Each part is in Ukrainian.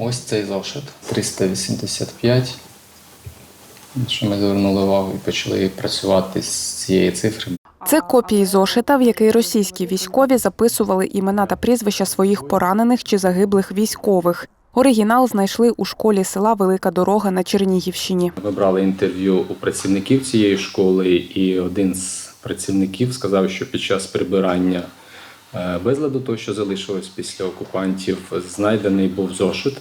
ось цей зошит 385. Що ми звернули увагу і почали працювати з цієї цифри. Це копії зошита, в який російські військові записували імена та прізвища своїх поранених чи загиблих військових. Оригінал знайшли у школі села Велика Дорога на Чернігівщині. Ми брали інтерв'ю у працівників цієї школи, і один з працівників сказав, що під час прибирання безладу, того, що залишилось після окупантів, знайдений був зошит.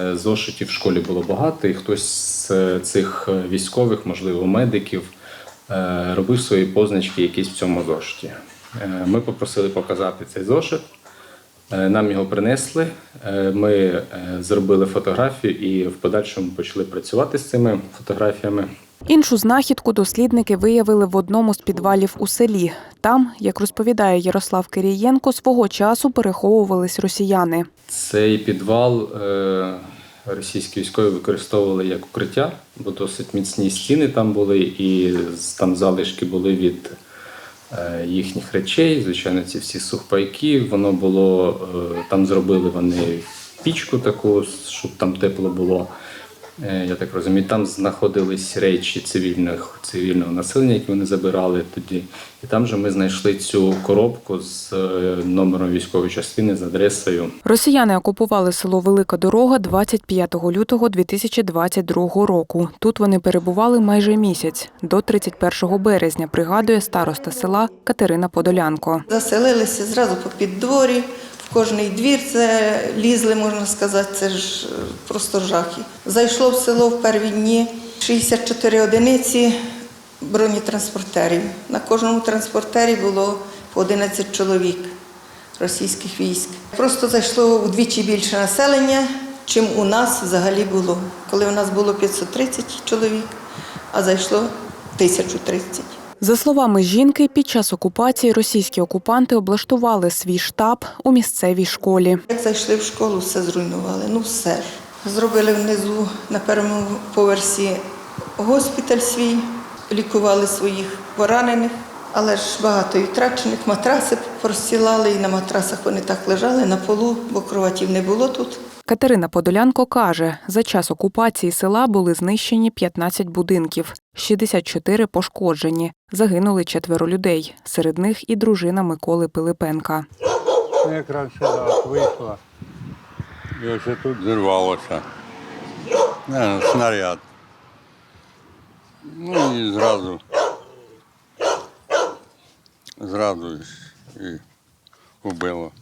Е, Зошитів в школі було багато, і хтось з е, цих військових, можливо, медиків, е, робив свої позначки якісь в цьому зошиті. Е, Ми попросили показати цей зошит. Е, Нам його принесли. е, Ми е, зробили фотографію і в подальшому почали працювати з цими фотографіями. Іншу знахідку дослідники виявили в одному з підвалів у селі. Там, як розповідає Ярослав Кирієнко, свого часу переховувались росіяни. Цей підвал е, російські військові використовували як укриття, бо досить міцні стіни там були, і там залишки були від е, їхніх речей. Звичайно, ці всі сухпайки. Воно було е, там зробили вони пічку таку, щоб там тепло було. Е, Я так розумію, там знаходились речі цивільних, цивільного населення, які вони забирали тоді. І там же ми знайшли цю коробку з е, номером військової частини з адресою. Росіяни окупували село Велика Дорога 25 лютого 2022 року. Тут вони перебували майже місяць до 31 березня. Пригадує староста села Катерина Подолянко. Заселилися зразу по піддворі, кожний двір це лізли, можна сказати, це ж е, просто жахи. Зайшло в село в перві дні 64 одиниці бронетранспортерів. На кожному транспортері було по 11 чоловік російських військ. Просто зайшло вдвічі більше населення, чим у нас взагалі було. Коли у нас було 530 чоловік, а зайшло 1030. За словами жінки, під час окупації російські окупанти облаштували свій штаб у місцевій школі. Як зайшли в школу, все зруйнували. Ну все. Зробили внизу на першому поверсі госпіталь свій, лікували своїх поранених, але ж багато і втрачених матраси простілали, і на матрасах вони так лежали на полу, бо кроватів не було тут. Катерина Подолянко каже, за час окупації села були знищені 15 будинків, 64 пошкоджені. Загинули четверо людей. Серед них і дружина Миколи Пилипенка. Якраз сюди вийшла. І ось тут зірвалося. Снаряд. Ну і зразу. Зразу і вбило.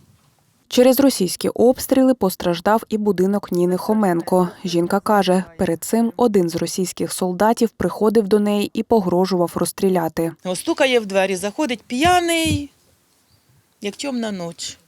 Через російські обстріли постраждав і будинок Ніни Хоменко. Жінка каже, перед цим один з російських солдатів приходив до неї і погрожував розстріляти. Стукає в двері, заходить п'яний, як темна ніч.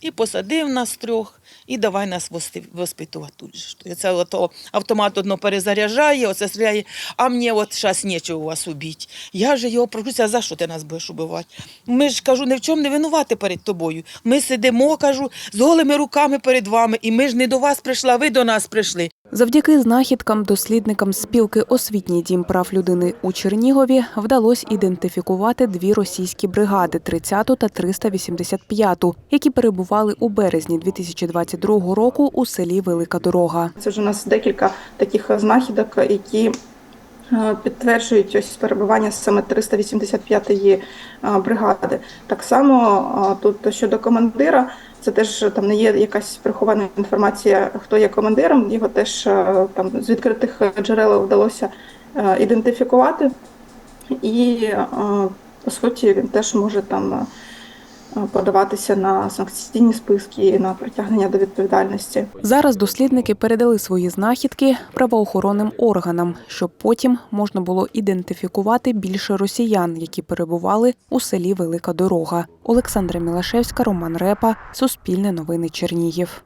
І посадив нас трьох, і давай нас воспитувати тут же. Це ото автомат одно перезаряджає, оце стріляє, а мені от зараз нічого вас убити. Я ж його прошуся, а за що ти нас будеш убивати? Ми ж кажу, ні в чому не винувати перед тобою. Ми сидимо, кажу, з голими руками перед вами, і ми ж не до вас прийшли, а ви до нас прийшли. Завдяки знахідкам дослідникам спілки Освітній дім прав людини у Чернігові вдалося ідентифікувати дві російські бригади 30 та 385, які перебували у березні 2022 року у селі Велика Дорога. Це ж у нас декілька таких знахідок, які е, підтверджують ось перебування саме 385-ї е, бригади. Так само е, тут щодо командира, це теж там не є якась прихована інформація, хто є командиром. Його теж е, там з відкритих джерел вдалося е, ідентифікувати, і е, по суті він теж може там. Е, Подаватися на санкційні списки, на притягнення до відповідальності. Зараз дослідники передали свої знахідки правоохоронним органам, щоб потім можна було ідентифікувати більше росіян, які перебували у селі Велика Дорога. Олександра Мілашевська, Роман Репа, Суспільне новини Чернігів.